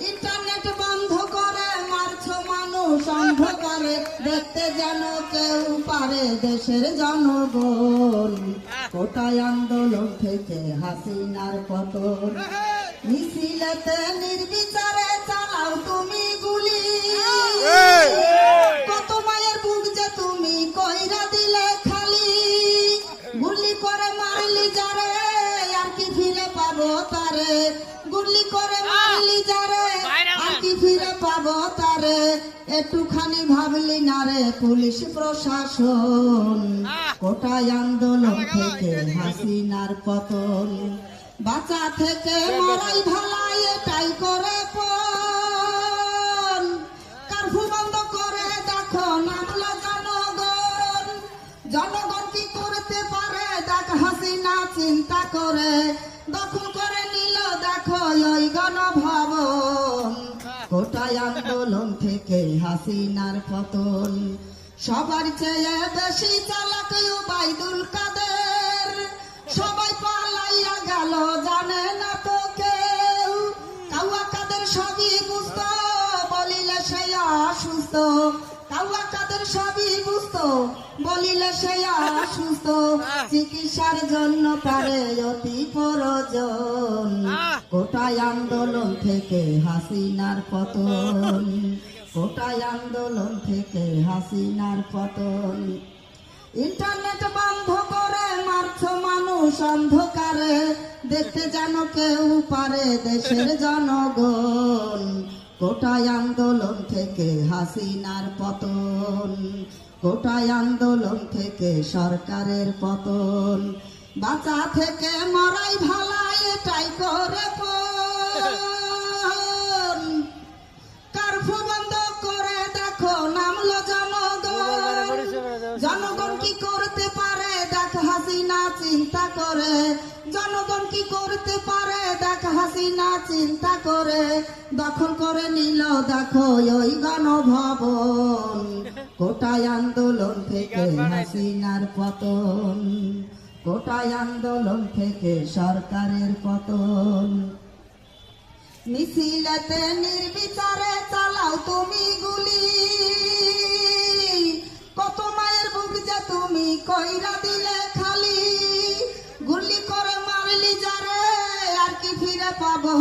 Internet বন্ধ করে, মারছো মানুষ অন্ধকারে দেখতে যেন কেউ পারে দেশের জনগণ। কোটায় আন্দোলন থেকে হাসিনার পতন। মিছিলেতে নির্বিচারে চালাও তুমি তারে গুলি করে মারলি যারে আর ফিরে পাবো তারে? একটুখানি ভাবলি না রে পুলিশ প্রশাসন। কোটায় আন্দোলন থেকে হাসিনার পতন। বাঁচা থেকে মরাই ভালাই এটাই করে পণ। কারফু বন্ধ করে দেখো নামলো জনগণ। জনগণ কি করতে পারে? দেখ হাসিনা চিন্তা করে। দখল আন্দোলন থেকে হাসিনার পতন। সবার চেয়ে বেশি চালাক বলিলে সে অসুস্থ চিকিৎসার জন্য পারে অতি প্রয়োজন। কোটায় আন্দোলন থেকে হাসিনার পতন। কোটায় আন্দোলন থেকে হাসিনার পতন। ইন্টারনেট বন্ধ করে মারছো মানুষ অন্ধকারে। দেখতে যেন কেউ পারে দেশের জনগণ। কোটায় আন্দোলন থেকে হাসিনার পতন। কোটায় আন্দোলন থেকে সরকারের পতন। বাঁচা থেকে মরাই ভালাই এটাই করে। কার্ফু বন্ধ করে দেখো, নামলো জনগণ। জনগণ কি করতে পারে? দেখ হাসিনা চিন্তা করে। জনগণ কি করতে পারে? দেখ হাসিনা চিন্তা করে। দখল করে নিল, দেখো ওই গণভবন। কোটায় আন্দোলন থেকে হাসিনার পতন। কোটায় আন্দোলন থেকে সরকারের পতন। মিছিলেতে নির্বিচারে চালাও তুমি গুলি। কত মায়ের বুক যে তুমি কইরা দিলে খালি। গুলি করে মারলি যারে আর কি ফিরে পাবো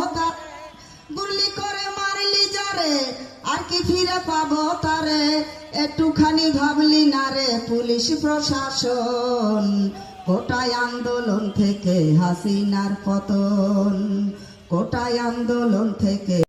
গুলি করে মারলি যারে কি ফিরে পাবো তারে। একটুখানি ভাবলি না রে পুলিশ প্রশাসন। কোটায় আন্দোলন থেকে হাসিনার পতন। কোটায় আন্দোলন থেকে